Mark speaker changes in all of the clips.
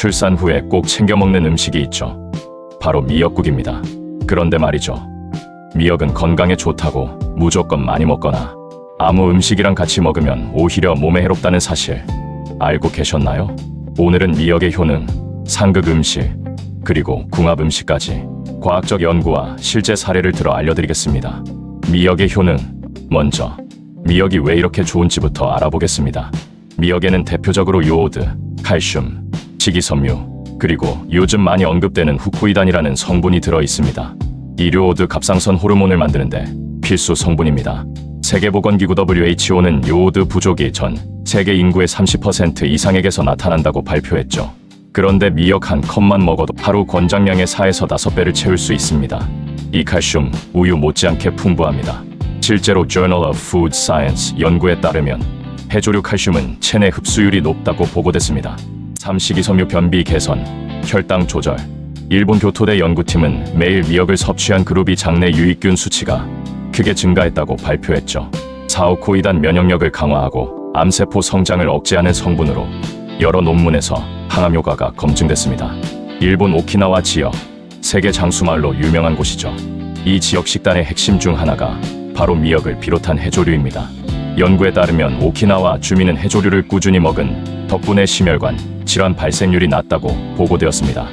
Speaker 1: 출산 후에 꼭 챙겨 먹는 음식이 있죠. 바로 미역국입니다. 그런데 말이죠. 미역은 건강에 좋다고 무조건 많이 먹거나 아무 음식이랑 같이 먹으면 오히려 몸에 해롭다는 사실 알고 계셨나요? 오늘은 미역의 효능, 상극 음식, 그리고 궁합 음식까지 과학적 연구와 실제 사례를 들어 알려드리겠습니다. 미역의 효능, 먼저 미역이 왜 이렇게 좋은지부터 알아보겠습니다. 미역에는 대표적으로 요오드, 칼슘, 식이섬유, 그리고 요즘 많이 언급되는 후코이단이라는 성분이 들어 있습니다. 이 요오드 갑상선 호르몬을 만드는데 필수 성분입니다. 세계보건기구 WHO는 요오드 부족이 전 세계 인구의 30% 이상에게서 나타난다고 발표했죠. 그런데 미역 한 컵만 먹어도 하루 권장량의 4에서 5배를 채울 수 있습니다. 이 칼슘, 우유 못지않게 풍부합니다. 실제로 Journal of Food Science 연구에 따르면 해조류 칼슘은 체내 흡수율이 높다고 보고됐습니다. 삼식이섬유 변비 개선, 혈당 조절. 일본 교토대 연구팀은 매일 미역을 섭취한 그룹이 장내 유익균 수치가 크게 증가했다고 발표했죠. 사오코이단 면역력을 강화하고 암세포 성장을 억제하는 성분으로 여러 논문에서 항암 효과가 검증됐습니다. 일본 오키나와 지역, 세계 장수말로 유명한 곳이죠. 이 지역 식단의 핵심 중 하나가 바로 미역을 비롯한 해조류입니다. 연구에 따르면 오키나와 주민은 해조류를 꾸준히 먹은 덕분에 심혈관 질환 발생률이 낮다고 보고되었습니다.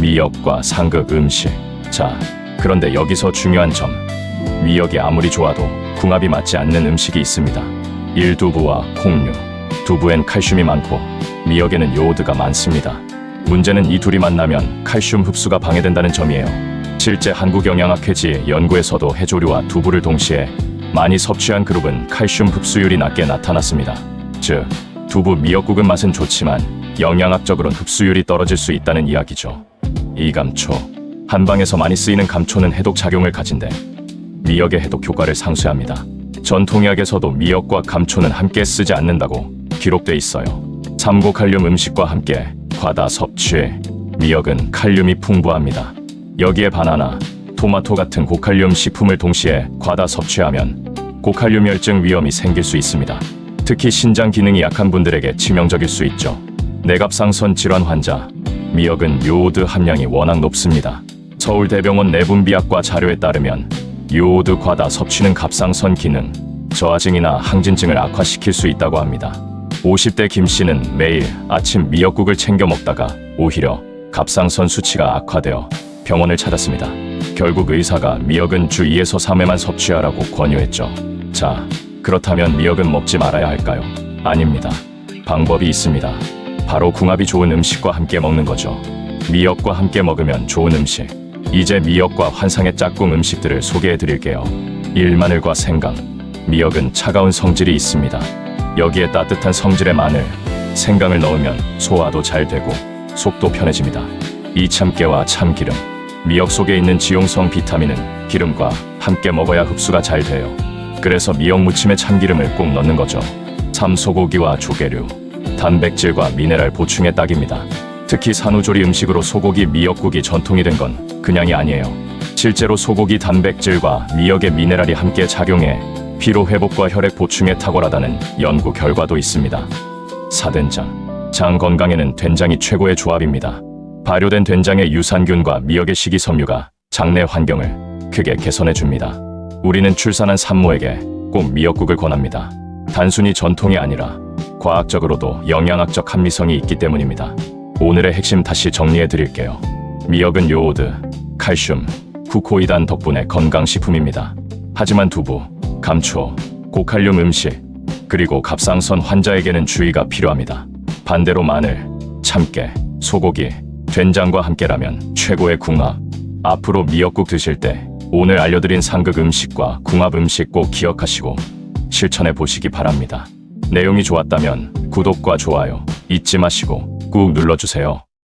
Speaker 1: 미역과 상극 음식. 자, 그런데 여기서 중요한 점. 미역이 아무리 좋아도 궁합이 맞지 않는 음식이 있습니다. 일두부와 콩류. 두부엔 칼슘이 많고 미역에는 요오드가 많습니다. 문제는 이 둘이 만나면 칼슘 흡수가 방해된다는 점이에요. 실제 한국 영양학회지 연구에서도 해조류와 두부를 동시에 많이 섭취한 그룹은 칼슘 흡수율이 낮게 나타났습니다. 즉, 두부 미역국은 맛은 좋지만 영양학적으로는 흡수율이 떨어질 수 있다는 이야기죠. 이 감초. 한방에서 많이 쓰이는 감초는 해독 작용을 가진데 미역의 해독 효과를 상쇄합니다. 전통의학에서도 미역과 감초는 함께 쓰지 않는다고 기록돼 있어요. 삼고 칼륨 음식과 함께 과다 섭취에 미역은 칼륨이 풍부합니다. 여기에 바나나, 토마토 같은 고칼륨 식품을 동시에 과다 섭취하면 고칼륨 혈증 위험이 생길 수 있습니다. 특히 신장 기능이 약한 분들에게 치명적일 수 있죠. 내갑상선 질환 환자, 미역은 요오드 함량이 워낙 높습니다. 서울대병원 내분비학과 자료에 따르면 요오드 과다 섭취는 갑상선 기능, 저하증이나 항진증을 악화시킬 수 있다고 합니다. 50대 김 씨는 매일 아침 미역국을 챙겨 먹다가 오히려 갑상선 수치가 악화되어 병원을 찾았습니다. 결국 의사가 미역은 주 2에서 3회만 섭취하라고 권유했죠. 자, 그렇다면 미역은 먹지 말아야 할까요? 아닙니다. 방법이 있습니다. 바로 궁합이 좋은 음식과 함께 먹는 거죠. 미역과 함께 먹으면 좋은 음식. 이제 미역과 환상의 짝꿍 음식들을 소개해 드릴게요. 일마늘과 생강. 미역은 차가운 성질이 있습니다. 여기에 따뜻한 성질의 마늘, 생강을 넣으면 소화도 잘 되고 속도 편해집니다. 이 참깨와 참기름, 미역 속에 있는 지용성 비타민은 기름과 함께 먹어야 흡수가 잘 돼요. 그래서 미역 무침에 참기름을 꼭 넣는 거죠. 참소고기와 조개류, 단백질과 미네랄 보충에 딱입니다. 특히 산후조리 음식으로 소고기 미역국이 전통이 된 건 그냥이 아니에요. 실제로 소고기 단백질과 미역의 미네랄이 함께 작용해 피로 회복과 혈액 보충에 탁월하다는 연구 결과도 있습니다. 사된장. 장 건강에는 된장이 최고의 조합입니다. 발효된 된장의 유산균과 미역의 식이섬유가 장내 환경을 크게 개선해 줍니다. 우리는 출산한 산모에게 꼭 미역국을 권합니다. 단순히 전통이 아니라 과학적으로도 영양학적 합리성이 있기 때문입니다. 오늘의 핵심 다시 정리해 드릴게요. 미역은 요오드, 칼슘, 구코이단 덕분에 건강식품입니다. 하지만 두부, 감초, 고칼륨 음식, 그리고 갑상선 환자에게는 주의가 필요합니다. 반대로 마늘, 참깨, 소고기, 된장과 함께라면 최고의 궁합. 앞으로 미역국 드실 때 오늘 알려드린 상극 음식과 궁합 음식 꼭 기억하시고 실천해 보시기 바랍니다. 내용이 좋았다면 구독과 좋아요 잊지 마시고 꾹 눌러주세요.